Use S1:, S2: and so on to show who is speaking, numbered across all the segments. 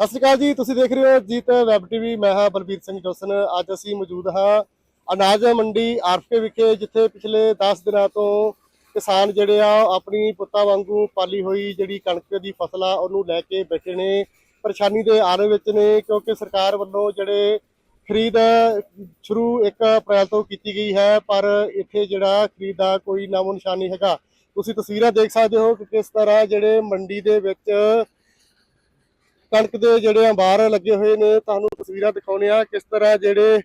S1: ਸਤਿ ਸ਼੍ਰੀ ਅਕਾਲ ਜੀ, ਤੁਸੀਂ ਦੇਖ ਰਹੇ ਹੋ ਜੀਤ ਵੈਬ ਟੀਵੀ। ਮੈਂ ਹਾਂ ਬਲਬੀਰ ਸਿੰਘ ਜੋਸਨ। ਅੱਜ ਅਸੀਂ ਮੌਜੂਦ ਹਾਂ ਅਨਾਜ ਮੰਡੀ ਆਰਫਕੇ ਵਿਖੇ, ਜਿੱਥੇ ਪਿਛਲੇ 10 ਦਿਨਾਂ ਤੋਂ ਕਿਸਾਨ ਜਿਹੜੇ ਆ, ਉਹ ਆਪਣੀ ਪੁੱਤਾਂ ਵਾਂਗੂ ਪਾਲੀ ਹੋਈ ਜਿਹੜੀ ਕਣਕ ਦੀ ਫਸਲ ਆ, ਉਹਨੂੰ ਲੈ ਕੇ ਬੈਠੇ ਨੇ। ਪਰੇਸ਼ਾਨੀ ਦੇ ਆਰੇ ਵਿੱਚ ਨੇ, ਕਿਉਂਕਿ ਸਰਕਾਰ ਵੱਲੋਂ ਜਿਹੜੇ ਖਰੀਦ ਸ਼ੁਰੂ 1 ਅਪ੍ਰੈਲ ਤੋਂ ਕੀਤੀ ਗਈ ਹੈ, ਪਰ ਇੱਥੇ ਜਿਹੜਾ ਖਰੀਦ ਦਾ ਕੋਈ ਨਾਮੋ ਨਿਸ਼ਾਨ ਨਹੀਂ ਹੈਗਾ। ਤੁਸੀਂ ਤਸਵੀਰਾਂ ਦੇਖ ਸਕਦੇ ਹੋ ਕਿ ਕਿਸ ਤਰ੍ਹਾਂ ਜਿਹੜੇ ਮੰਡੀ ਦੇ ਵਿੱਚ ਕਣਕ ਦੇ ਜਿਹੜੇ ਅੰਬਾਰ ਲੱਗੇ ਹੋਏ ਨੇ, ਤੁਹਾਨੂੰ ਤਸਵੀਰਾਂ ਦਿਖਾਉਣੇ ਆ ਕਿਸ ਤਰ੍ਹਾਂ ਜਿਹੜੇ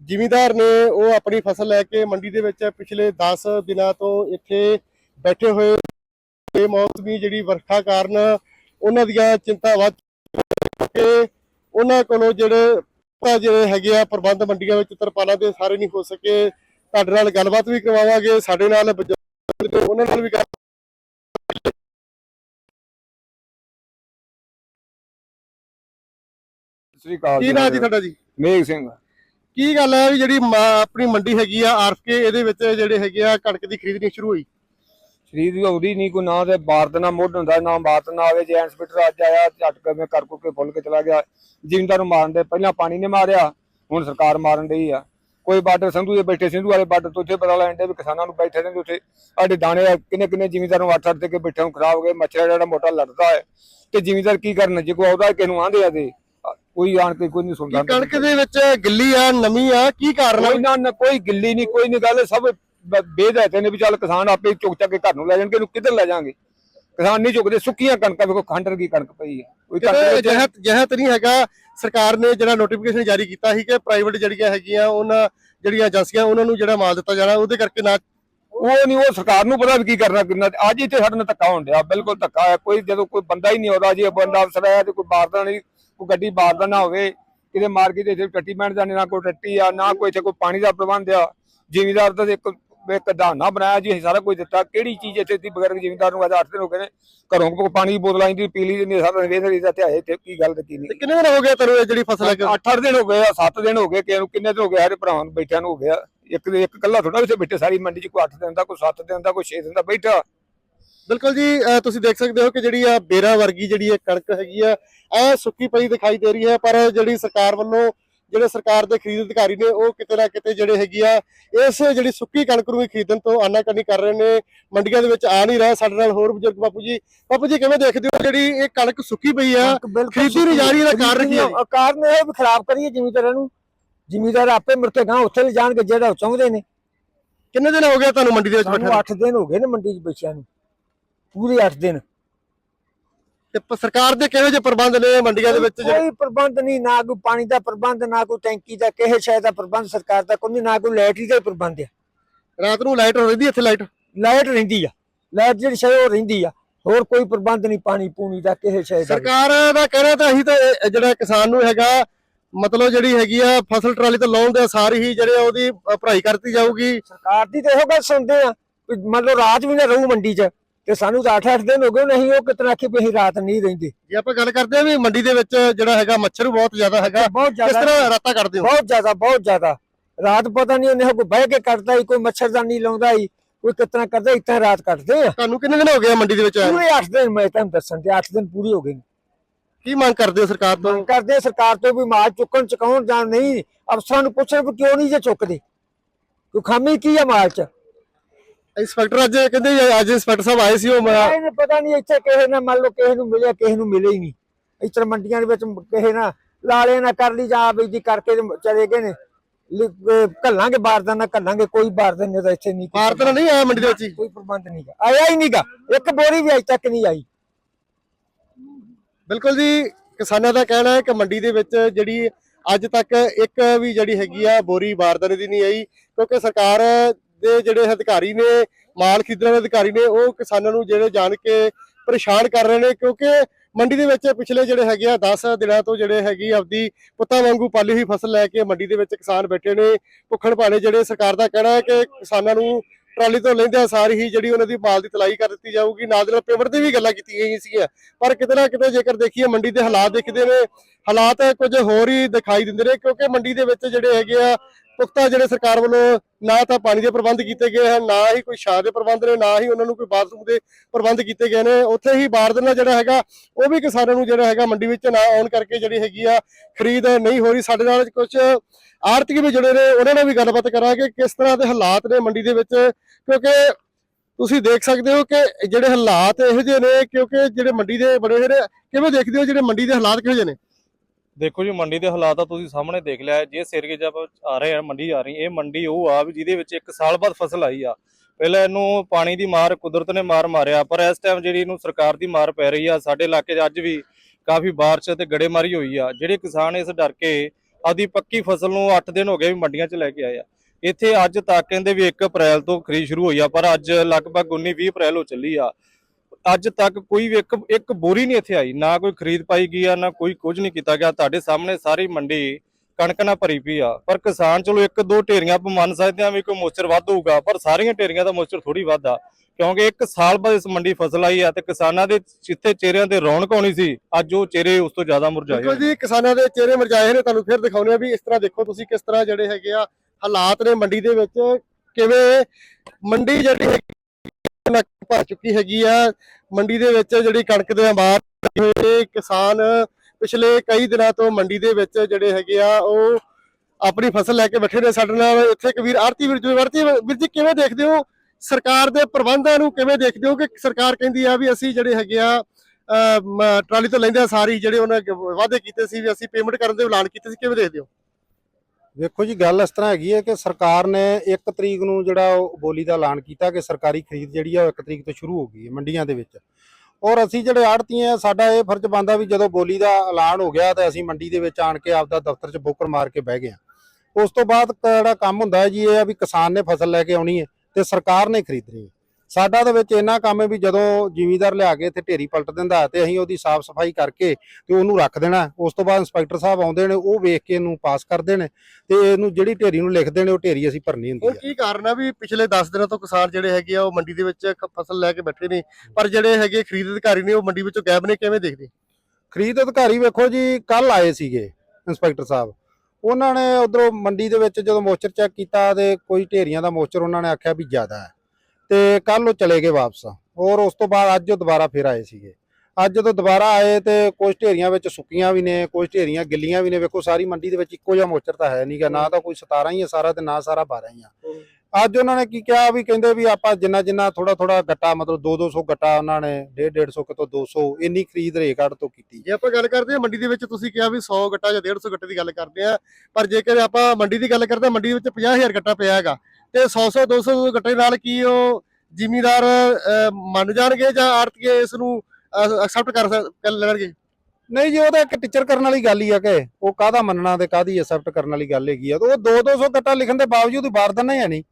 S1: ਜ਼ਿਮੀਦਾਰ ਨੇ, ਉਹ ਆਪਣੀ ਫਸਲ ਲੈ ਕੇ ਮੰਡੀ ਦੇ ਵਿੱਚ ਪਿਛਲੇ 10 ਦਿਨਾਂ ਤੋਂ ਇੱਥੇ ਬੈਠੇ ਹੋਏ ਤੇ ਮੌਸਮੀ ਜਿਹੜੀ ਵਰਖਾ ਕਾਰਨ ਉਹਨਾਂ ਦੀਆਂ ਚਿੰਤਾ ਵੱਧ ਕੇ ਉਹਨਾਂ ਕੋਲੋਂ ਜਿਹੜੇ ਜਿਹੜੇ ਹੈਗੇ ਆ ਪ੍ਰਬੰਧ ਮੰਡੀਆਂ ਵਿੱਚ ਤਰਪਾਲਾਂ ਦੇ ਸਾਰੇ ਨਹੀਂ ਹੋ ਸਕੇ। ਤੁਹਾਡੇ ਨਾਲ ਗੱਲਬਾਤ ਵੀ ਕਰਵਾਵਾਂਗੇ, ਸਾਡੇ ਨਾਲ ਬਜ਼ੁਰਗ ਉਹਨਾਂ ਨਾਲ ਵੀ ਗੱਲ
S2: ਸ੍ਰੀ ਅਕਾਲ
S1: ਕੀ ਨਾਂ ਜੀ ਤੁਹਾਡਾ ਜੀ?
S2: ਮੇਘ ਸਿੰਘ।
S1: ਕੀ ਗੱਲ ਹੈ ਵੀ ਜਿਹੜੀ ਆਪਣੀ ਮੰਡੀ ਹੈਗੀ ਆ ਆਰਫਕੇ ਇਹਦੇ ਵਿੱਚ ਜਿਹੜੇ ਹੈਗੇ ਆ ਕਣਕ ਦੀ ਖਰੀਦਣੀ ਸ਼ੁਰੂ ਹੋਈ?
S2: ਸਰੀਰ ਵੀ ਆਉਦੀ ਨਹੀਂ ਕੋਈ ਨਾ ਤੇ ਬਾਰਤ ਨਾ ਮੁੱਢ ਹੁੰਦਾ ਨਾ ਬਾਤ ਨਾ ਆਵੇ। ਜੇ ਇੰਸਪੈਕਟਰ ਅੱਜ ਆਇਆ ਝਟ ਕੇ ਮੈਂ ਕਰ ਕੇ ਫੁੱਲ ਕੇ ਚਲਾ ਗਿਆ। ਜ਼ਿਮੀਂਦਾਰ ਨੂੰ ਮਾਰਨ ਦੇ ਪਹਿਲਾਂ ਪਾਣੀ ਨੇ ਮਾਰਿਆ ਹੁਣ ਸਰਕਾਰ ਮਾਰਨ ਡਈ ਆ। ਕੋਈ ਬਾਰਡਰ ਸੰਧੂ ਦੇ ਬੈਠੇ ਸਿੰਧੂ ਵਾਲੇ ਬਾਰਡਰ ਤੋਂ ਉੱਥੇ ਪਤਾ ਲੈਣ ਦੇ ਵੀ ਕਿਸਾਨਾਂ ਨੂੰ ਬੈਠੇ ਨੇ ਉੱਥੇ। ਸਾਡੇ ਦਾਣੇ ਕਿੰਨੇ ਕਿੰਨੇ ਜ਼ਿਮੀਂਦਾਰ ਨੂੰ ਅੱਠ ਅੱਠ ਤੇ ਕੇ ਬੈਠੇ ਨੂੰ ਖਰਾਬ ਹੋ ਗਏ ਮੱਛਰ ਜਿਹੜਾ ਮੋਟਾ ਲੜਦਾ ਹੈ। ਤੇ ਜ਼ਿਮੀਂਦਾਰ ਕੀ ਕਰਨ? ਜੇ ਕੋਈ ਆਉਂਦਾ ਕਿਸੇ ਨੂੰ ਆਂਦੇ ਆ ਦੇ? ਕੋਈ ਆਣ ਕੇ ਕੋਈ ਨਹੀਂ ਸੁਣਦਾ
S1: ਕਣਕ ਦੇ ਵਿੱਚ ਗਿੱਲੀ ਆ ਨਮੀ ਆ ਕੀ ਕਾਰਨ
S2: ਕੋਈ
S1: ਆ
S2: ਨਾ ਨਾ ਕੋਈ ਗਿੱਲੀ ਨਹੀਂ ਕੋਈ ਨਹੀਂ ਗੱਲ ਸਭ ਬ- ਬੇਦਾਇਤੇ ਨੇ ਵੀ ਚੱਲ ਕਿਸਾਨ ਆਪੇ ਚੁੱਕ ਚੱਕ ਕੇ ਘਰ ਨੂੰ ਲੈ ਜਾਣਗੇ ਇਹਨੂੰ ਕਿੱਧਰ ਲੈ ਜਾਾਂਗੇ? ਕਿਸਾਨ ਨਹੀਂ ਚੁੱਕਦੇ ਸੁੱਕੀਆਂ ਕਣਕਾਂ ਵੇਖੋ ਖੰਡਰ ਕੀ ਕਣਕ ਪਈ ਹੈ ਕੋਈ ਕਣਕ ਦੇ
S1: ਜਹਤ ਜਹਤ ਨਹੀਂ ਹੈਗਾ ਸਰਕਾਰ ਨੇ ਜਿਹੜਾ ਨੋਟੀਫਿਕੇਸ਼ਨ ਜਾਰੀ ਕੀਤਾ ਸੀ ਕਿ ਪ੍ਰਾਈਵੇਟ ਜਿਹੜੀਆਂ ਹੈਗੀਆਂ ਉਹਨਾਂ ਜਿਹੜੀਆਂ ਏਜੰਸੀਆਂ ਉਹਨਾਂ ਨੂੰ ਜਿਹੜਾ ਮਾਲ ਦਿੱਤਾ ਜਾਣਾ ਉਹਦੇ ਕਰਕੇ ਨਾ
S2: ਉਹ ਨਹੀਂ ਉਹ ਸਰਕਾਰ ਨੂੰ ਪਤਾ ਵੀ ਕੀ ਕਰਨਾ ਕਿੰਨਾ ਅੱਜ ਇੱਥੇ ਸਾਡੇ ਨਾਲ ਧੱਕਾ ਹੋਣ ਡਿਆ ਬਿਲਕੁਲ ਧੱਕਾ ਹੈ ਕੋਈ ਜਦੋਂ ਕੋਈ ਬੰਦਾ ਹੀ ਨਹੀਂ ਆਉਂਦਾ ਜੀ ਬੰਦਾ ਅਫਸਰ ਆਇਆ ਤੇ ਕੋਈ ਬਾਰਦਾ ਨਹੀਂ ਕੋਈ ਗੱਡੀ ਬਾਰਦਾ ਨਾ ਹੋਵੇ ਕਿਤੇ ਮਾਰਕੀਟ ਦੇ ਇੱਥੇ ਟੱਟੀ ਬੈਣ ਜਾਣੇ ਨਾ ਕੋਈ ਟੱਟੀ ਆ ਨਾ ਕੋਈ ਇੱਥੇ ਕੋਈ ਪਾਣੀ ਦਾ ਪ੍ਰਬੰਧ ਆ। ਜ਼ਿਮੀਦਾਰ ਦਾ ਇੱਕ ਇੱਕ ਦਾਨਾ ਬਣਾਇਆ ਜੀ ਸਾਰਾ ਕੁਝ ਦਿੱਤਾ। ਕਿਹੜੀ ਚੀਜ਼ ਇੱਥੇ ਦੀ ਬਗੈਰ ਜ਼ਿਮੀਦਾਰ ਨੂੰ ਅੱਜ 8 ਦਿਨ ਹੋ ਗਏ ਨੇ ਘਰੋਂ ਕੋਈ ਪਾਣੀ ਦੀ ਬੋਤਲ ਆਈਂਦੀ ਪੀ ਲਈ ਜਾਂਦੀ ਸਾਰਾ ਵੇਖ ਰਹੀ ਤੇ ਆਏ ਤੇ ਕੀ ਗੱਲ ਤੇ ਕੀ ਨਹੀਂ
S1: ਕਿੰਨੇ ਦਿਨ ਹੋ ਗਏ ਤੈਨੂੰ ਇਹ ਜਿਹੜੀ ਫਸਲ ਹੈ
S2: 8-8 ਦਿਨ ਹੋ ਗਏ ਆ 7 ਦਿਨ ਹੋ ਗਏ ਕਿਸੇ ਨੂੰ ਕਿੰਨੇ ਦਿਨ ਹੋ ਗਏ ਸਾਡੇ ਭਰਾਵਾਂ ਨੂੰ ਬੈਠਿਆਂ ਨੂੰ ਹੋ ਗਿਆ। ਇੱਕ ਇੱਕ ਕੱਲਾ ਥੋੜਾ ਇੱਥੇ ਬੈਠੇ ਸਾਰੀ ਮੰਡੀ 'ਚ ਕੋਈ 8 ਦਿਨ ਦਾ ਕੋਈ 7 ਦਿਨ ਦਾ ਕੋਈ 6 ਦਿਨ ਦਾ ਬੈਠਾ।
S1: ਬਿਲਕੁਲ ਜੀ ਤੁਸੀਂ ਦੇਖ ਸਕਦੇ ਹੋ ਕਿ ਜਿਹੜੀ ਆ ਬੇਰਾ ਵਰਗੀ ਜਿਹੜੀ ਇਹ ਕਣਕ ਹੈਗੀ ਆ ਇਹ ਸੁੱਕੀ ਪਈ ਦਿਖਾਈ ਦੇ ਰਹੀ ਹੈ ਪਰ ਜਿਹੜੀ ਸਰਕਾਰ ਵੱਲੋਂ ਜਿਹੜੇ ਸਰਕਾਰ ਦੇ ਖਰੀਦ ਅਧਿਕਾਰੀ ਨੇ ਉਹ ਕਿਤੇ ਨਾ ਕਿਤੇ ਜਿਹੜੇ ਹੈਗੀ ਆ ਇਸ ਜਿਹੜੀ ਸੁੱਕੀ ਕਣਕ ਨੂੰ ਵੀ ਖਰੀਦਣ ਤੋਂ ਆਨਾਕਾਨੀ ਕਰ ਰਹੇ ਨੇ ਮੰਡੀਆਂ ਦੇ ਵਿੱਚ ਆ ਨਹੀਂ ਰਿਹਾ ਸਾਡੇ ਨਾਲ ਹੋਰ ਬਜ਼ੁਰਗ ਬਾਪੂ ਜੀ। ਬਾਪੂ ਜੀ ਕਿਵੇਂ ਦੇਖਦੇ ਹੋ ਜਿਹੜੀ ਇਹ ਕਣਕ ਸੁੱਕੀ ਪਈ ਆ ਖਰੀਦੀ ਨਹੀਂ ਜਾ ਰਹੀ ਇਹਦਾ ਕਾਰਨ ਕੀ ਹੈ?
S3: ਕਾਰਨ ਇਹ ਵੀ ਖਰਾਬ ਕਰੀਏ ਜ਼ਿਮੀਂਦਾਰਾਂ ਨੂੰ। ਜ਼ਿਮੀਂਦਾਰ ਆਪੇ ਕੇ ਗਾਂ ਉੱਥੇ ਵੀ ਜਾਣਗੇ ਜਿਹੜਾ ਚਾਹੁੰਦੇ ਨੇ।
S1: ਕਿੰਨੇ ਦਿਨ ਹੋ ਗਏ ਤੁਹਾਨੂੰ ਮੰਡੀ ਦੇ ਵਿੱਚ ਬੈਠੇ
S3: 8 ਦਿਨ ਹੋ ਗਏ ਨੇ ਮੰਡੀ 'ਚ ਬੱਚਿਆਂ ਨੂੰ। ਪੂਰੇ 8 ਦਿਨ।
S1: ਤੇ ਪ- ਸਰਕਾਰ ਦੇ ਕਿਹੋ ਜਿਹੇ ਪ੍ਰਬੰਧ ਨੇ ਮੰਡੀਆਂ ਦੇ ਵਿੱਚ ਜਿਹੜੇ
S3: ਕੋਈ ਪ੍ਰਬੰਧ ਨਹੀਂ ਨਾ ਕੋਈ ਪਾਣੀ ਦਾ ਪ੍ਰਬੰਧ ਨਾ ਕੋਈ ਟੈਂਕੀ ਦਾ ਕਿਸੇ ਸ਼ੈ ਦਾ ਪ੍ਰਬੰਧ ਸਰਕਾਰ ਦਾ ਕੋਈ ਨਹੀਂ ਨਾ ਕੋਈ ਲਾਈਟ ਦਾ ਪ੍ਰਬੰਧ ਆ।
S1: ਰਾਤ ਨੂੰ ਲਾਈਟ ਰਹਿੰਦੀ ਇੱਥੇ ਲਾਈਟ?
S3: ਲਾਈਟ ਰਹਿੰਦੀ ਆ। ਲਾਈਟ ਜਿਹੜੀ ਸ਼ੈ ਉਹ ਰਹਿੰਦੀ ਆ। ਹੋਰ ਕੋਈ ਪ੍ਰਬੰਧ ਨਹੀਂ ਪਾਣੀ ਪੂਣੀ ਦਾ ਕਿਸੇ ਸ਼ੈ ਦਾ ਵੀ।
S1: ਸਰਕਾਰ ਦਾ ਕਹਿਣਾ ਤਾਂ ਅਸੀਂ ਤਾਂ ਇਹ ਜਿਹੜਾ ਕਿਸਾਨ ਨੂੰ ਹੈਗਾ ਮਤਲਬ ਜਿਹੜੀ ਹੈਗੀ ਆ ਫਸਲ ਟਰਾਲੀ ਤੋਂ ਲਾਉਣ ਦੇ ਸਾਰ ਹੀ ਜਿਹੜੇ ਉਹਦੀ ਅ, ਭਰਾਈ ਕਰਤੀ ਜਾਊਗੀ।
S3: ਸਰਕਾਰ ਦੀ ਤੇ ਇਹੋ ਗੱਲ ਸੁਣਦੇ ਆ ਵੀ ਮੰਨ ਲਓ ਰਾਤ ਵੀ ਨਾ ਰਹੂ ਮੰਡੀ 'ਚ ਤੇ ਸਾਨੂੰ ਤਾਂ 8-8 ਦਿਨ ਹੋ ਗਏ ਨਹੀਂ ਉਹ ਕਿਤਨਾ ਆਖੀ ਵੀ ਰਾਤ ਨਹੀਂ ਰਹਿੰਦੇ।
S1: ਜੇ ਆਪਾਂ ਗੱਲ ਕਰਦੇ ਆ ਵੀ ਮੰਡੀ ਦੇ ਵਿੱਚ ਜਿਹੜਾ ਹੈਗਾ ਮੱਛਰ ਬਹੁਤ ਜ਼ਿਆਦਾ ਹੈਗਾ
S3: ਬਹੁਤ
S1: ਕਿਸ ਤਰ੍ਹਾਂ ਰਾਤਾਂ ਕੱਢਦੇ ਹੋ?
S3: ਬਹੁਤ ਜ਼ਿਆਦਾ ਬਹੁਤ ਜ਼ਿਆਦਾ। ਰਾਤ ਪਤਾ ਨਹੀਂ ਉਹਨੇ ਕੋਈ ਬਹਿ ਕੇ ਕੱਟਦਾ ਹੀ ਕੋਈ ਮੱਛਰਦਾਨੀ ਲਾਉਂਦਾ ਹੀ ਕੋਈ ਕਿਤਨਾ ਕਰਦਾ ਇਤਾਂ ਰਾਤ ਕੱਟਦੇ ਆ।
S1: ਤੁਹਾਨੂੰ ਕਿੰਨੇ ਦਿਨ ਹੋ ਗਏ ਮੰਡੀ ਦੇ ਵਿੱਚ ਆਏ?
S3: ਪੂਰੇ 8 ਦਿਨ ਮੈਂ ਤੁਹਾਨੂੰ ਦੱਸਣ ਤੇ 8 ਦਿਨ ਪੂਰੇ ਹੋ ਗਏ
S1: ਕੀ ਮੰਗ ਕਰਦੇ ਹੋ ਸਰਕਾਰ ਤੋਂ?
S3: ਮੰਗ ਕਰਦੇ ਸਰਕਾਰ ਤੋਂ ਵੀ ਮਾਲ ਚੁੱਕਣ ਚੁਕਾਉਣ ਜਾਂ ਨਹੀਂ ਅਫਸਰਾਂ ਨੂੰ ਪੁੱਛਣ ਵੀ ਕਿਉਂ ਨਹੀਂ ਜੇ ਚੁੱਕਦੇ। ਕੋਈ ਖਾਮੀ ਕੀ ਆ ਮਾਲ 'ਚ?
S1: ਇੰਸਪੈਕਟਰ ਅੱਜ ਕਹਿੰਦੇ ਅੱਜ ਇੰਸਪੈਕਟਰ ਸਾਹਿਬ ਆਏ ਸੀ ਉਹ ਮ-
S3: ਇਹਨੇ ਪਤਾ ਨਹੀਂ ਇੱਥੇ ਕਿਸੇ ਨਾਲ ਮੰਨ ਲਓ ਕਿਸੇ ਨੂੰ ਮਿਲਿਆ ਕਿਸੇ ਨੂੰ ਮਿਲੇ ਹੀ ਨਹੀਂ। ਤਰ੍ਹਾਂ ਮੰਡੀਆਂ ਦੇ ਵਿੱਚ ਕਿਸੇ ਨਾਲ ਲਾਲੇ ਨਾ ਕਰ ਲਈ ਜਾਂ ਬੇਜੀ ਕਰਕੇ ਤੇ ਚਲੇ ਗਏ ਨੇ। ਲਿ- ਅਹ ਘੱਲਾਂਗੇ ਬਾਰਦਾਨਾ ਘੱਲਾਂਗੇ ਕੋਈ ਬਾਰਦਾਨੇ ਦਾ ਇੱਥੇ ਨਹੀਂ
S1: ਭਾਰਤ ਨਾਲ। ਨਹੀਂ ਆਇਆ ਮੰਡੀ ਦੇ ਵਿੱਚ ਹੀ?
S3: ਕੋਈ ਪ੍ਰਬੰਧ ਨਹੀਂ ਗਾ। ਆਇਆ ਹੀ ਨਹੀਂਗਾ ਇੱਕ ਬੋਰੀ ਵੀ ਅਜੇ ਤੱਕ ਨਹੀਂ ਆਈ।
S1: ਬਿਲਕੁਲ ਜੀ ਕਿਸਾਨਾਂ ਦਾ ਕਹਿਣਾ ਹੈ ਕਿ ਮੰਡੀ ਦੇ ਵਿੱਚ ਜਿਹੜੀ ਅੱਜ ਤੱਕ ਇੱਕ ਵੀ ਜਿਹੜੀ ਹੈਗੀ ਆ ਬੋਰੀ ਬਾਰਦਾਨੇ ਦੀ ਨਹੀਂ ਆਈ ਕਿਉਂਕਿ ਸਰਕਾਰ ਦੇ ਜਿਹੜੇ ਅਧਿਕਾਰੀ ਨੇ, ਮਾਲ ਖਰੀਦਣ ਦੇ ਅਧਿਕਾਰੀ ਨੇ, ਉਹ ਕਿਸਾਨਾਂ ਨੂੰ ਜਿਹੜੇ ਜਾਣ ਕੇ ਪਰੇਸ਼ਾਨ ਕਰ ਰਹੇ ਨੇ, ਕਿਉਂਕਿ ਮੰਡੀ ਦੇ ਵਿੱਚ ਪਿਛਲੇ ਜਿਹੜੇ ਹੈਗੇ ਆ 10 ਦਿਨਾਂ ਤੋਂ ਜਿਹੜੇ ਹੈਗੀ ਆਪਦੀ ਪੁੱਤਾਂ ਵਾਂਗੂ ਪਾਲੀ ਹੋਈ ਫਸਲ ਲੈ ਕੇ ਮੰਡੀ ਦੇ ਵਿੱਚ ਕਿਸਾਨ ਬੈਠੇ ਨੇ। ਭੁੱਖਣ ਭਾਣੇ ਜਿਹੜੇ ਸਰਕਾਰ ਦਾ ਕਹਿਣਾ ਹੈ ਕਿ ਕਿਸਾਨਾਂ ਨੂੰ ਟਰਾਲੀ ਤੋਂ ਲੈਂਦੇ ਸਾਰ ਹੀ ਜਿਹੜੀ ਉਹਨਾਂ ਦੀ ਮਾਲ ਦੀ ਤਲਾਈ ਕਰ ਦਿੱਤੀ ਜਾਊਗੀ। ਨਾਲ ਦੇ ਨਾਲ ਪੇਮੈਂਟ ਦੀ ਵੀ ਗੱਲਾਂ ਕੀਤੀਆਂ ਗਈਆਂ ਸੀਗੀਆਂ। ਪਰ ਕਿਤੇ ਨਾ ਕਿਤੇ ਜੇਕਰ ਦੇਖੀਏ ਮੰਡੀ ਦੇ ਹਾਲਾਤ ਦੇਖਦੇ ਨੇ, ਹਾਲਾਤ ਕੁਝ ਹੋਰ ਹੀ ਦਿਖਾਈ ਦਿੰਦੇ ਨੇ, ਕਿਉਂਕਿ ਮੰਡੀ ਦੇ ਵਿੱਚ ਜਿਹੜੇ ਹੈਗੇ ਆ ਪੁਖਤਾ ਜਿਹੜੇ ਸਰਕਾਰ ਵੱਲੋਂ ਨਾ ਤਾਂ ਪਾਣੀ ਦੇ ਪ੍ਰਬੰਧ ਕੀਤੇ ਗਏ ਹਨ, ਨਾ ਹੀ ਕੋਈ ਛਾਂ ਦੇ ਪ੍ਰਬੰਧ ਨੇ, ਨਾ ਹੀ ਉਹਨਾਂ ਨੂੰ ਕੋਈ ਬਾਥਰੂਮ ਦੇ ਪ੍ਰਬੰਧ ਕੀਤੇ ਗਏ ਨੇ। ਉੱਥੇ ਹੀ ਬਾਰਦਨਾ ਜਿਹੜਾ ਹੈਗਾ, ਉਹ ਵੀ ਕਿਸਾਨਾਂ ਨੂੰ ਜਿਹੜਾ ਹੈਗਾ ਮੰਡੀ ਵਿੱਚ ਨਾ ਆਉਣ ਕਰਕੇ ਜਿਹੜੀ ਹੈਗੀ ਆ ਖਰੀਦ ਨਹੀਂ ਹੋ ਰਹੀ। ਸਾਡੇ ਨਾਲ ਕੁਝ ਆਰਥਿਕ ਵੀ ਜੁੜੇ ਨੇ, ਉਹਨਾਂ ਨਾਲ ਵੀ ਗੱਲਬਾਤ ਕਰਾਂਗੇ ਕਿਸ ਤਰ੍ਹਾਂ ਦੇ ਹਾਲਾਤ ਨੇ ਮੰਡੀ ਦੇ ਵਿੱਚ। ਕਿਉਂਕਿ ਤੁਸੀਂ ਦੇਖ ਸਕਦੇ ਹੋ ਕਿ ਜਿਹੜੇ ਹਾਲਾਤ ਇਹੋ ਜਿਹੇ ਨੇ, ਕਿਉਂਕਿ ਜਿਹੜੇ ਮੰਡੀ ਦੇ ਬੜੇ ਨੇ, ਕਿਵੇਂ ਦੇਖਦੇ ਹੋ ਜਿਹੜੇ ਮੰਡੀ ਦੇ ਹਾਲਾਤ ਕਿਹੋ ਜਿਹੇ ਨੇ?
S4: ਦੇਖੋ ਜੀ, ਮੰਡੀ ਦੇ ਹਾਲਾਤ ਆ ਤੁਸੀਂ ਸਾਹਮਣੇ ਦੇਖ ਲਿਆ ਹੈ। ਜਿਸ ਏਰੀਏ 'ਚ ਆਪਾਂ ਆ ਰਹੇ ਆ, ਮੰਡੀ ਆ ਰਹੀ, ਇਹ ਮੰਡੀ ਉਹ ਆ ਵੀ ਜਿਹਦੇ ਵਿੱਚ ਇੱਕ ਸਾਲ ਬਾਅਦ ਫਸਲ ਆਈ ਆ। ਪਹਿਲਾਂ ਇਹਨੂੰ ਪਾਣੀ ਦੀ ਮਾਰ, ਕੁਦਰਤ ਨੇ ਮਾਰ ਮਾਰਿਆ, ਪਰ ਇਸ ਟਾਈਮ ਜਿਹੜੀ ਇਹਨੂੰ ਸਰਕਾਰ ਦੀ ਮਾਰ ਪੈ ਰਹੀ ਆ, ਸਾਡੇ ਇਲਾਕੇ 'ਚ ਅੱਜ ਵੀ ਕਾਫੀ ਬਾਰਿਸ਼ ਤੇ ਗੜੇਮਾਰੀ ਹੋਈ ਆ। ਜਿਹੜੇ ਕਿਸਾਨ ਇਸ ਡਰ ਕੇ ਆਦੀ ਪੱਕੀ ਫਸਲ ਨੂੰ 8 ਦਿਨ ਹੋ ਗਏ ਵੀ ਮੰਡੀਆਂ 'ਚ ਲੈ ਕੇ ਆਏ ਆ। ਇੱਥੇ ਅੱਜ ਤੱਕ ਕਹਿੰਦੇ ਵੀ 1 ਅਪ੍ਰੈਲ ਤੋਂ ਖਰੀਦ ਸ਼ੁਰੂ ਹੋਈ ਆ, ਪਰ ਅੱਜ ਲਗਭਗ 19 20 ਅਪ੍ਰੈਲ ਹੋ ਚੱਲੀ ਆ। ਅੱਜ ਤੱਕ ਕੋਈ ਵੀ ਇੱਕ ਇੱਕ ਬੋਰੀ ਨਹੀਂ ਇੱਥੇ ਆਈ। ਨਾ ਕੋਈ ਖਰੀਦ ਪਾਈ ਗਈ ਆ ਨਾ ਕੋਈ ਕੁਝ ਨਹੀਂ ਕੀਤਾ ਗਿਆ। ਤੁਹਾਡੇ ਸਾਹਮਣੇ ਸਾਰੀ ਮੰਡੀ ਕਣਕ ਨਾਲ ਭਰੀ ਪਈ ਆ। ਪਰ ਕਿਸਾਨ ਚਲੋ ਇੱਕ ਦੋ ਢੇਰੀਆਂ ਆਪਾਂ ਮੰਨ ਸਕਦੇ ਆ ਵੀ ਕੋਈ ਮੋਚਰ ਵੱਧ ਹੋਊਗਾ ਪਰ ਸਾਰੀਆਂ ਢੇਰੀਆਂ ਦਾ ਮੋਚਰ ਥੋੜੀ ਵੱਧ ਆ। ਕਿਉਂਕਿ ਇੱਕ ਸਾਲ ਬਾਅਦ ਇਸ ਮੰਡੀ ਫਸਲ ਆਈ ਆ ਤੇ ਕਿਸਾਨਾਂ ਦੇ ਜਿੱਥੇ ਚਿਹਰਿਆਂ ਤੇ ਰੌਣਕ ਹੋਣੀ ਸੀ। ਅੱਜ ਉਹ ਚਿਹਰੇ ਉਸ ਤੋਂ ਜ਼ਿਆਦਾ ਮੁਰਝਾਏ
S1: ਦੇਖੋ। ਜੀ ਕਿਸਾਨਾਂ ਦੇ ਚਿਹਰੇ ਮੁਰਝਾਏ ਨੇ। ਤੁਹਾਨੂੰ ਫਿਰ ਦਿਖਾਉਂਦੇ ਆ ਵੀ ਇਸ ਤਰ੍ਹਾਂ ਦੇਖੋ ਤੁਸੀਂ ਕਿਸ ਤਰ੍ਹਾਂ ਜਿਹੜੇ ਹੈਗੇ ਆ ਹਾਲਾਤ ਨੇ ਮੰਡੀ ਦੇ ਵਿੱਚ। ਕਿਵੇਂ ਮੰਡੀ ਜਿਹੜੀ ਹੈਗੀ ਭਰ ਚੁੱਕੀ ਹੈਗੀ ਆ। ਮੰਡੀ ਦੇ ਵਿੱਚ ਜਿਹੜੀ ਕਣਕ ਦੇ ਅੰਬਾਰ ਕਿਸਾਨ ਪਿਛਲੇ ਕਈ ਦਿਨਾਂ ਤੋਂ ਮੰਡੀ ਦੇ ਵਿੱਚ ਜਿਹੜੇ ਹੈਗੇ ਆ, ਉਹ ਆਪਣੀ ਫਸਲ ਲੈ ਕੇ ਬੈਠੇ ਨੇ ਸਾਡੇ ਨਾਲ। ਇੱਥੇ ਇੱਕ ਵੀਰ ਆਰਤੀ ਵੀਰ ਜੀ ਆਰਤੀ ਵੀਰ ਜੀ, ਕਿਵੇਂ ਦੇਖਦੇ ਹੋ? ਸਰਕਾਰ ਦੇ ਪ੍ਰਬੰਧਾਂ ਨੂੰ ਕਿਵੇਂ ਦੇਖਦੇ ਹੋ ਕਿ ਸਰਕਾਰ ਕਹਿੰਦੀ ਆ ਵੀ ਅਸੀਂ ਜਿਹੜੇ ਹੈਗੇ ਆ ਟਰਾਲੀ ਤੋਂ ਲੈਂਦੇ ਆ ਸਾਰੀ, ਜਿਹੜੇ ਉਹਨਾਂ ਨੇ ਵਾਅਦੇ ਕੀਤੇ ਸੀ ਵੀ ਅਸੀਂ ਪੇਮੈਂਟ ਕਰਨ ਦੇ ਐਲਾਨ ਕੀਤੇ ਸੀ, ਕਿਵੇਂ ਦੇਖਦੇ ਹੋ?
S5: ਵੇਖੋ ਜੀ, ਗੱਲ ਇਸ ਤਰ੍ਹਾਂ ਹੈਗੀ ਹੈ ਕਿ ਸਰਕਾਰ ਨੇ 1 ਤਰੀਕ ਨੂੰ ਜਿਹੜਾ ਉਹ ਬੋਲੀ ਦਾ ਐਲਾਨ ਕੀਤਾ ਕਿ ਸਰਕਾਰੀ ਖਰੀਦ ਜਿਹੜੀ ਆ ਉਹ 1 ਤਰੀਕ ਤੋਂ ਸ਼ੁਰੂ ਹੋ ਗਈ ਹੈ ਮੰਡੀਆਂ ਦੇ ਵਿੱਚ ਔਰ ਅਸੀਂ ਜਿਹੜੇ ਆੜਤੀਏ ਆ, ਸਾਡਾ ਇਹ ਫਰਜ਼ ਬਣਦਾ ਵੀ ਜਦੋਂ ਬੋਲੀ ਦਾ ਐਲਾਨ ਹੋ ਗਿਆ ਤਾਂ ਅਸੀਂ ਮੰਡੀ ਦੇ ਵਿੱਚ ਆਣ ਕੇ ਆਪਦਾ ਦਫ਼ਤਰ 'ਚ ਬੋਕਰ ਮਾਰ ਕੇ ਬਹਿ ਗਏ ਹਾਂ। ਉਸ ਤੋਂ ਬਾਅਦ ਜਿਹੜਾ ਕੰਮ ਹੁੰਦਾ ਜੀ, ਇਹ ਆ ਵੀ ਕਿਸਾਨ ਨੇ ਫਸਲ ਲੈ ਕੇ ਆਉਣੀ ਹੈ ਤੇ ਸਰਕਾਰ ਨੇ ਖਰੀਦਣੀ ਹੈ ਸਾਡਾ ਦੇ ਵਿੱਚ ਇੰਨਾ ਕੰਮ ਹੈ ਵੀ ਜਦੋਂ ਜ਼ਿਮੀਂਦਾਰ ਲਿਆ ਕੇ ਇੱਥੇ ਢੇਰੀ ਪਲਟ ਦਿੰਦਾ ਤੇ ਅਸੀਂ ਉਹਦੀ ਸਾਫ਼ ਸਫ਼ਾਈ ਕਰਕੇ ਤੇ ਉਹਨੂੰ ਰੱਖ ਦੇਣਾ। ਉਸ ਤੋਂ ਬਾਅਦ ਇੰਸਪੈਕਟਰ ਸਾਹਿਬ ਆਉਂਦੇ ਨੇ ਉਹ ਵੇਖ ਕੇ ਇਹਨੂੰ ਪਾਸ ਕਰਦੇ ਨੇ ਤੇ ਇਹਨੂੰ ਜਿਹੜੀ ਢੇਰੀ ਨੂੰ ਲਿਖਦੇ ਨੇ ਉਹ ਢੇਰੀ ਅਸੀਂ ਭਰਨੀ ਹੁੰਦੀ ਹੈ
S1: ਕੀ ਕਾਰਨ ਆ ਵੀ ਪਿਛਲੇ 10 ਦਿਨਾਂ ਤੋਂ ਕਿਸਾਨ ਜਿਹੜੇ ਹੈਗੇ ਆ ਉਹ ਮੰਡੀ ਦੇ ਵਿੱਚ ਫਸਲ ਲੈ ਕੇ ਬੈਠੇ ਨੇ ਪਰ ਜਿਹੜੇ ਹੈਗੇ ਖਰੀਦ ਅਧਿਕਾਰੀ ਨੇ ਉਹ ਮੰਡੀ ਵਿੱਚੋਂ ਗਾਇਬ ਨੇ ਕਿਵੇਂ ਦੇਖਦੇ?
S5: ਖਰੀਦ ਅਧਿਕਾਰੀ ਵੇਖੋ ਜੀ ਕੱਲ ਆਏ ਸੀਗੇ ਇੰਸਪੈਕਟਰ ਸਾਹਿਬ। ਉਹਨਾਂ ਨੇ ਉਧਰੋਂ ਮੰਡੀ ਦੇ ਵਿੱਚ ਜਦੋਂ ਮੋਚਰ ਚੈੱਕ ਕੀਤਾ ਤੇ ਕੋਈ ਢੇਰੀਆਂ ਦਾ ਮੋਚਰ ਉਹਨਾਂ ਨੇ ਆਖਿਆ ਵੀ ਜ਼ਿਆਦਾ ਹੈ। ਤੇ ਕੱਲ ਉਹ ਚਲੇ ਗਏ ਵਾਪਸ। ਔਰ ਉਸ ਤੋਂ ਬਾਅਦ ਅੱਜ ਉਹ ਦੁਬਾਰਾ ਫਿਰ ਆਏ ਸੀਗੇ। ਅੱਜ ਜਦੋਂ ਦੁਬਾਰਾ ਆਏ ਤੇ ਕੁਝ ਢੇਰੀਆਂ ਵਿੱਚ ਸੁੱਕੀਆਂ ਵੀ ਨੇ ਕੁਝ ਢੇਰੀਆਂ ਗਿੱਲੀਆਂ ਵੀ ਨੇ। ਵੇਖੋ, ਸਾਰੀ ਮੰਡੀ ਦੇ ਵਿੱਚ ਇੱਕੋ ਜਿਹਾ ਮੋਚਰ ਤਾਂ ਹੈ ਨਹੀਂਗਾ। ਨਾ ਤਾਂ ਕੋਈ 17 ਹੀ ਹੈ ਸਾਰਾ ਤੇ ਨਾ ਸਾਰਾ 12 ਹੀ ਆ। ਅੱਜ ਉਹਨਾਂ ਨੇ ਕੀ ਕਿਹਾ ਵੀ ਕਹਿੰਦੇ ਵੀ ਆਪਾਂ ਜਿੰਨਾ ਜਿੰਨਾ ਥੋੜਾ ਥੋੜਾ ਗੱਟਾ, ਮਤਲਬ 2 200 ਗੱਟਾ ਉਹਨਾਂ ਨੇ 1.5 150 ਕਿਤੋਂ 200 ਇੰਨੀ ਖਰੀਦ ਰੇਕਾਰਡ ਤੋਂ ਕੀਤੀ।
S1: ਜੇ ਆਪਾਂ ਗੱਲ ਕਰਦੇ ਹਾਂ ਮੰਡੀ ਦੇ ਵਿੱਚ ਤੁਸੀਂ ਕਿਹਾ ਵੀ 100 ਗੱਟਾ ਜਾਂ 150 ਗੱਟੇ ਦੀ ਗੱਲ ਕਰਦੇ ਆ, ਪਰ ਜੇਕਰ ਆਪਾਂ ਮੰਡੀ ਦੀ ਗੱਲ ਕਰਦੇ ਹਾਂ, ਮੰਡੀ ਵਿੱਚ 50000 ਗੱਟਾ ਪਿਆ ਹੈਗਾ। ਤੇ 100 100 200 ਗੱਟੇ ਨਾਲ ਕੀ ਉਹ ਜ਼ਿਮੀਦਾਰ ਮੰਨ ਜਾਣਗੇ ਜਾਂ ਆੜਤੀਏ ਇਸ ਨੂੰ ਐਕਸੈਪਟ ਕਰ ਲੈਣਗੇ?
S5: ਨਹੀਂ ਜੀ ਉਹ ਤਾਂ ਇੱਕ ਟੀਚਰ ਕਰਨ ਵਾਲੀ ਗੱਲ ਹੀ ਆ ਕਿ ਉਹ ਕਾਹਦਾ ਮੰਨਣਾ ਤੇ ਕਾਹਦੀ ਐਕਸੈਪਟ ਕਰਨ ਵਾਲੀ ਗੱਲ ਹੈਗੀ ਆ। ਤੇ ਉਹ 2-200 ਗੱਟਾ ਲਿਖਣ ਦੇ ਬਾਵਜੂਦ ਬਾਰਦਾਨਾ ਹੈ ਨਹੀਂ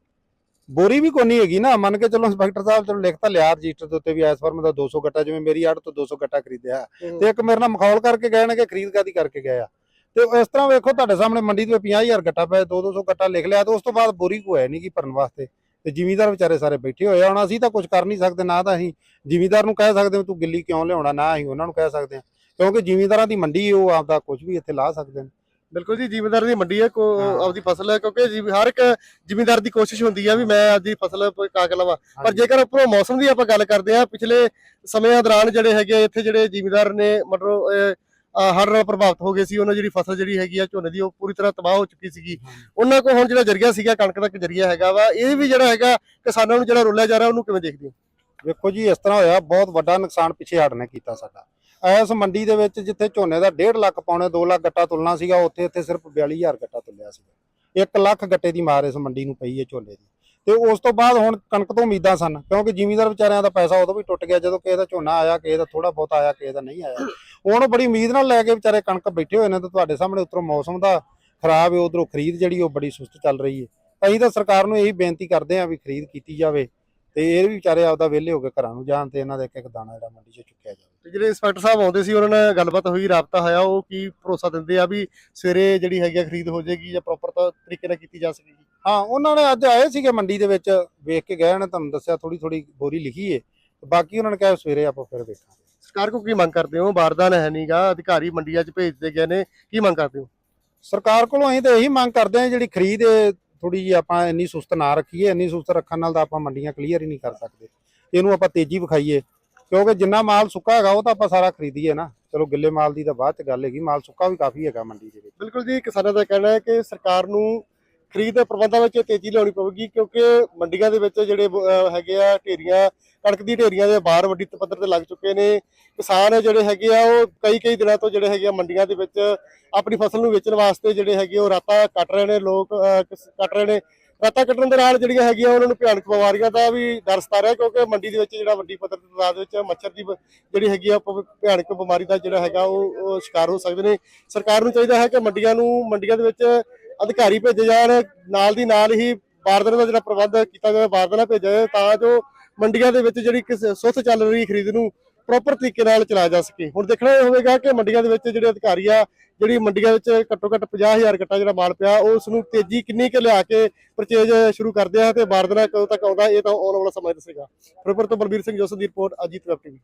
S5: ਬੋਰੀ ਵੀ ਕੋਈ ਨਹੀਂ ਹੈਗੀ ਨਾ। ਮੰਨ ਕੇ ਚਲੋ ਇੰਸਪੈਕਟਰ ਸਾਹਿਬ ਚਲੋ ਲਿਖਤਾ ਲਿਆ ਰਜਿਸਟਰ ਦੇ ਉੱਤੇ ਵੀ ਇਸ ਫਰਮ ਦਾ 200 ਗੱਟਾ ਜਿਵੇਂ ਮੇਰੀ ਆੜ ਤੋਂ 200 ਗੱਟਾ ਖਰੀਦਿਆ। ਤੇ ਇੱਕ ਮੇਰੇ ਨਾਲ ਮਖੌਲ ਕਰਕੇ ਗਏ ਨੇ ਕਿ ਖਰੀਦ ਕਾਦੀ ਕਰਕੇ ਗਏ ਆ। ਤੇ ਇਸ ਤਰ੍ਹਾਂ ਵੇਖੋ ਤੁਹਾਡੇ ਸਾਹਮਣੇ ਮੰਡੀ ਵਿੱਚ 50000 ਗੱਟਾ ਪਿਆ 2-200 ਗੱਟਾ ਲਿਖ ਲਿਆ ਤੇ ਉਸ ਤੋਂ ਬਾਅਦ ਬੋਰੀ ਕੋਈ ਹੈ ਨਹੀਂ ਕੀ ਭਰਨ ਵਾਸਤੇ। ਤੇ ਜ਼ਿਮੀਂਦਾਰ ਵਿਚਾਰੇ ਸਾਰੇ ਬੈਠੇ ਹੋਏ ਹੁਣ ਅਸੀਂ ਤਾਂ ਕੁਝ ਕਰ ਨਹੀਂ ਸਕਦੇ ਨਾ ਤਾਂ ਅਸੀਂ ਜ਼ਿਮੀਂਦਾਰ ਨੂੰ ਕਹਿ ਸਕਦੇ ਹਾਂ ਤੂੰ ਗਿੱਲੀ ਕਿਉਂ ਲਿਆਉਣਾ ਨਾ ਅਸੀਂ ਉਹਨਾਂ ਨੂੰ ਕਹਿ ਸਕਦੇ ਹਾਂ। ਕਿਉਂਕਿ ਜ਼ਿਮੀਂਦਾਰਾਂ ਦੀ ਮੰਡੀ ਉਹ ਆਪਦਾ ਕੁਝ ਵੀ ਇੱਥੇ ਲਾ ਸਕਦੇ ਨੇ।
S1: ਬਿਲਕੁਲ ਜੀ ਜ਼ਿਮੀਦਾਰ ਦੀ ਮੰਡੀ ਹੈ ਕੋ
S5: ਹਾਂ।
S1: ਆਪਦੀ ਫਸਲ ਹੈ ਕਿਉਂਕਿ ਹਰ ਇੱਕ ਜ਼ਿਮੀਦਾਰ ਦੀ ਕੋਸ਼ਿਸ਼ ਹੁੰਦੀ ਆ ਵੀ ਮੈਂ ਆਪਦੀ ਫਸਲ ਕਾਕ ਲਵਾਂ। ਪਰ ਜੇਕਰ ਉੱਪਰੋਂ ਮੌਸਮ ਦੀ ਆਪਾਂ ਗੱਲ ਕਰਦੇ ਆ ਪਿਛਲੇ ਸਮਿਆਂ ਦੌਰਾਨ ਜਿਹੜੇ ਹੈਗੇ ਇੱਥੇ ਜਿਹੜੇ ਜ਼ਿਮੀਦਾਰ ਨੇ ਮਤਲਬ ਹੜ੍ਹ ਨਾਲ ਪ੍ਰਭਾਵਿਤ ਹੋ ਗਏ ਸੀ, ਉਹਨਾਂ ਜਿਹੜੀ ਫਸਲ ਜਿਹੜੀ ਹੈਗੀ ਆ, ਝੋਨੇ ਦੀ, ਉਹ ਪੂਰੀ ਤਰ੍ਹਾਂ ਤਬਾਹ ਹੋ ਚੁੱਕੀ ਸੀਗੀ। ਉਹਨਾਂ ਕੋਲ ਹੁਣ ਜਿਹੜਾ ਜਰੀਆ ਸੀਗਾ, ਕਣਕ ਦਾ ਜਰੀਆ ਹੈਗਾ ਵਾ, ਇਹ ਵੀ ਜਿਹੜਾ ਹੈਗਾ, ਕਿਸਾਨਾਂ ਨੂੰ ਜਿਹੜਾ ਰੋਲਿਆ ਜਾ ਰਿਹਾ, ਉਹਨੂੰ ਕਿਵੇਂ ਦੇਖਦੇ ਹੋ?
S5: ਵੇਖੋ ਜੀ, ਇਸ ਤਰ੍ਹਾਂ ਹੋਇਆ, ਬਹੁਤ ਵੱਡਾ ਨੁਕਸਾਨ ਪਿੱਛੇ ਹੜ ਨੇ ਕੀਤਾ ਸਾਡਾ। ਇਸ ਮੰਡੀ ਦੇ ਵਿੱਚ ਜਿੱਥੇ ਝੋਨੇ ਦਾ 1.5 ਲੱਖ ਪੌਣੇ 2 ਲੱਖ ਗੱਟਾ ਤੁਲਣਾ ਸੀਗਾ ਉੱਥੇ ਇੱਥੇ ਸਿਰਫ 42000 ਗੱਟਾ ਤੁਲਿਆ ਸੀਗਾ। 1 ਲੱਖ ਗੱਟੇ ਦੀ ਮਾਰ ਇਸ ਮੰਡੀ ਨੂੰ ਪਈ ਹੈ ਝੋਨੇ ਦੀ। ਤੇ ਉਸ ਤੋਂ ਬਾਅਦ ਹੁਣ ਕਣਕ ਤੋਂ ਉਮੀਦਾਂ ਸਨ, ਕਿਉਂਕਿ ਜ਼ਿਮੀਂਦਾਰ ਵਿਚਾਰਿਆਂ ਦਾ ਪੈਸਾ ਉਦੋਂ ਵੀ ਟੁੱਟ ਗਿਆ, ਜਦੋਂ ਕਿਸੇ ਦਾ ਝੋਨਾ ਆਇਆ, ਕਿਸੇ ਦਾ ਥੋੜਾ ਬਹੁਤ ਆਇਆ, ਕਿਸੇ ਦਾ ਨਹੀਂ ਆਇਆ। ਹੁਣ ਬੜੀ ਉਮੀਦ ਨਾਲ ਲੈ ਕੇ ਵਿਚਾਰੇ ਕਣਕ ਬੈਠੇ ਹੋਏ ਨੇ ਤੇ ਤੁਹਾਡੇ ਸਾਹਮਣੇ ਉੱਤਰੋਂ ਮੌਸਮ ਦਾ ਖਰਾਬ ਹੈ, ਉਧਰੋਂ ਖਰੀਦ ਜਿਹੜੀ ਉਹ ਬੜੀ ਸੁਸਤ ਚੱਲ ਰਹੀ ਹੈ। ਅਸੀਂ ਤਾਂ ਸਰਕਾਰ ਨੂੰ ਇਹੀ ਬੇਨਤੀ ਕਰਦੇ ਹਾਂ ਵੀ ਖਰੀਦ ਕੀਤੀ ਜਾਵੇ ਤੇ ਇਹ ਵੀ ਵਿਚਾਰੇ ਆਪਦਾ ਵਿਹਲੇ ਹੋ ਕੇ ਘਰਾਂ ਨੂੰ ਜਾਣ ਤੇ ਇਹਨਾਂ ਦਾ ਇੱਕ ਇੱਕ ਦਾਣਾ ਜਿਹੜਾ ਮੰਡੀ 'ਚ ਚੁੱਕਿਆ ਜਾਵੇ।
S1: ਤੇ ਜਿਹੜੇ ਇੰਸਪੈਕਟਰ ਸਾਹਿਬ ਆਉਂਦੇ ਸੀ, ਉਹਨਾਂ ਨਾਲ ਗੱਲਬਾਤ ਹੋਈ, ਰਾਬਤਾ ਹੋਇਆ, ਉਹ ਕੀ ਭਰੋਸਾ ਦਿੰਦੇ ਆ ਵੀ ਸਵੇਰੇ ਜਿਹੜੀ ਹੈਗੀ ਆ ਖਰੀਦ ਹੋ ਜਾਏਗੀ ਜਾਂ ਪ੍ਰੋਪਰ ਤਰੀਕੇ ਨਾਲ ਕੀਤੀ ਜਾ ਸਕੇਗੀ?
S5: ਹਾਂ ਉਹਨਾਂ ਨੇ ਅੱਜ ਆਏ ਸੀਗੇ ਮੰਡੀ ਦੇ ਵਿੱਚ ਵੇਖ ਕੇ ਗਏ ਨੇ ਤੁਹਾਨੂੰ ਦੱਸਿਆ ਥੋੜੀ ਥੋੜੀ ਬੋਰੀ ਲਿਖੀ ਏ। ਬਾਕੀ ਉਹਨਾਂ ਨੇ ਕਿਹਾ ਸਵੇਰੇ ਆਪਾਂ ਫਿਰ ਵੇਖਾਂਗੇ।
S1: ਸਰਕਾਰ ਕੋ ਕੀ ਮੰਗ ਕਰਦੇ ਹੋ? ਬਾਰਦਾਨ ਹੈ ਨਹੀਂਗਾ ਅਧਿਕਾਰੀ ਮੰਡੀਆਂ 'ਚ ਭੇਜਦੇ ਗਏ ਨੇ। ਕੀ ਮੰਗ ਕਰਦੇ ਹੋ?
S5: ਸਰਕਾਰ ਕੋਲੋਂ ਅਸੀਂ ਤਾਂ ਇਹੀ ਮੰਗ ਕਰਦੇ ਹਾਂ ਜਿਹੜੀ ਖਰੀਦ ਥੋੜੀ ਜਿਹੀ ਆਪਾਂ ਇੰਨੀ ਸੁਸਤ ਨਾ ਰੱਖੀਏ ਇੰਨੀ ਸੁਸਤ ਰੱਖਣ ਨਾਲ ਤਾਂ ਆਪਾਂ ਮੰਡੀਆਂ ਕਲੀਅਰ ਹੀ ਨਹੀਂ ਕਰ ਸਕਦੇ। ਇਹਨੂੰ ਆਪਾਂ ਤੇਜ਼ੀ ਵਿਖਾਈਏ ਕਿਉਂਕਿ ਜਿੰਨਾ ਮਾਲ ਸੁੱਕਾ ਹੈਗਾ ਉਹ ਤਾਂ ਆਪਾਂ ਸਾਰਾ ਖਰੀਦੀਏ ਨਾ। ਚਲੋ ਗਿੱਲੇ ਮਾਲ ਦੀ ਤਾਂ ਬਾਅਦ ਚ ਗੱਲ ਹੈਗੀ ਮਾਲ ਸੁੱਕਾ ਵੀ ਕਾਫੀ ਹੈਗਾ ਮੰਡੀ ਦੇ ਵਿੱਚ।
S1: ਬਿਲਕੁਲ ਜੀ ਕਿਸਾਨਾਂ ਦਾ ਕਹਿਣਾ ਹੈ ਕਿ ਸਰਕਾਰ ਨੂੰ ਖਰੀਦ ਦੇ ਪ੍ਰਬੰਧਾਂ ਵਿੱਚ ਤੇਜ਼ੀ ਲਿਆਉਣੀ ਪਵੇਗੀ ਕਿਉਂਕਿ ਮੰਡੀਆਂ ਦੇ ਵਿੱਚ ਜਿਹੜੇ ਅਹ, ਹੈਗੇ ਆ ਢੇਰੀਆਂ ਕਣਕ ਦੀ ਢੇਰੀਆਂ ਦੇ ਬਾਹਰ ਵੱਡੀ ਪੱਧਰ ਤੇ ਲੱਗ ਚੁੱਕੇ ਨੇ। ਕਿਸਾਨ ਜਿਹੜੇ ਹੈਗੇ ਆ ਉਹ ਕਈ ਕਈ ਦਿਨਾਂ ਤੋਂ ਜਿਹੜੇ ਹੈਗੇ ਆ ਮੰਡੀਆਂ ਦੇ ਵਿੱਚ ਆਪਣੀ ਫਸਲ ਨੂੰ ਵੇਚਣ ਵਾਸਤੇ ਜਿਹੜੇ ਹੈਗੇ ਉਹ ਰਾਤਾਂ ਕੱਟ ਰਹੇ ਨੇ ਲੋਕ ਕੱਟ ਰਹੇ ਨੇ। ਰਾਤਾਂ ਕੱਟਣ ਦੇ ਨਾਲ ਜਿਹੜੀਆਂ ਹੈਗੀਆਂ ਉਹਨਾਂ ਨੂੰ ਭਿਆਨਕ ਬਿਮਾਰੀਆਂ ਦਾ ਵੀ ਡਰ ਸਤਾ ਰਿਹਾ ਕਿਉਂਕਿ ਮੰਡੀ ਦੇ ਵਿੱਚ ਜਿਹੜਾ ਵੱਡੀ ਪੱਧਰ ਤੇ ਤਾਦਾਦ ਵਿੱਚ ਮੱਛਰ ਦੀ ਜਿਹੜੀ ਹੈਗੀ ਆ ਭਵ- ਭਿਆਨਕ ਬਿਮਾਰੀ ਦਾ ਜਿਹੜਾ ਹੈਗਾ ਉਹ ਸ਼ਿਕਾਰ ਹੋ ਸਕਦੇ ਨੇ। ਸਰਕਾਰ ਨੂੰ ਚਾਹੀਦਾ ਹੈ ਕਿ ਮੰਡੀਆਂ ਨੂੰ ਮੰਡੀਆਂ ਦੇ ਵਿੱਚ ਅਧਿਕਾਰੀ ਭੇਜੇ ਜਾਣ, ਨਾਲ ਦੀ ਨਾਲ ਹੀ ਬਾਰਦਾਨੇ ਦਾ ਜਿਹੜਾ ਪ੍ਰਬੰਧ ਕੀਤਾ ਜਾਵੇ ਬਾਰਦਾਨਾ ਭੇਜਿਆ ਜਾਵੇ ਤਾਂ ਜੋ ਮੰਡੀਆਂ ਦੇ ਵਿੱਚ ਜਿਹੜੀ ਸੁੱਤ ਚੱਲ ਰਹੀ ਖਰੀਦ ਨੂੰ ਪ੍ਰੋਪਰ ਤਰੀਕੇ ਨਾਲ ਚਲਾਇਆ ਜਾ ਸਕੇ। ਹੁਣ ਦੇਖਣਾ ਇਹ ਹੋਵੇਗਾ ਕਿ ਮੰਡੀਆਂ ਦੇ ਵਿੱਚ ਜਿਹੜੇ ਅਧਿਕਾਰੀ ਆ, ਜਿਹੜੀ ਮੰਡੀਆਂ ਵਿੱਚ ਘੱਟੋ ਘੱਟ 50000 ਗੱਟਾ ਜਿਹੜਾ ਮਾਲ ਪਿਆ, ਉਸ ਨੂੰ ਤੇਜ਼ੀ ਕਿੰਨੀ ਕੁ ਲਿਆ ਕੇ ਪਰਚੇਜ ਸ਼ੁਰੂ ਕਰਦੇ ਆ ਤੇ ਬਾਰਦਾਨਾ ਕਦੋਂ ਤੱਕ ਆਉਂਦਾ, ਇਹ ਤਾਂ ਆਉਣ ਵਾਲਾ ਸਮਾਂ ਦੱਸੇਗਾ। ਫਿਰੋਜ਼ਪੁਰ ਤੋਂ ਬਲਬੀਰ ਸਿੰਘ, ਜੋਸਨ ਦੀ ਰਿਪੋਰਟ, ਅਜੀਤ ਵੈਬ ਟੀਵੀ।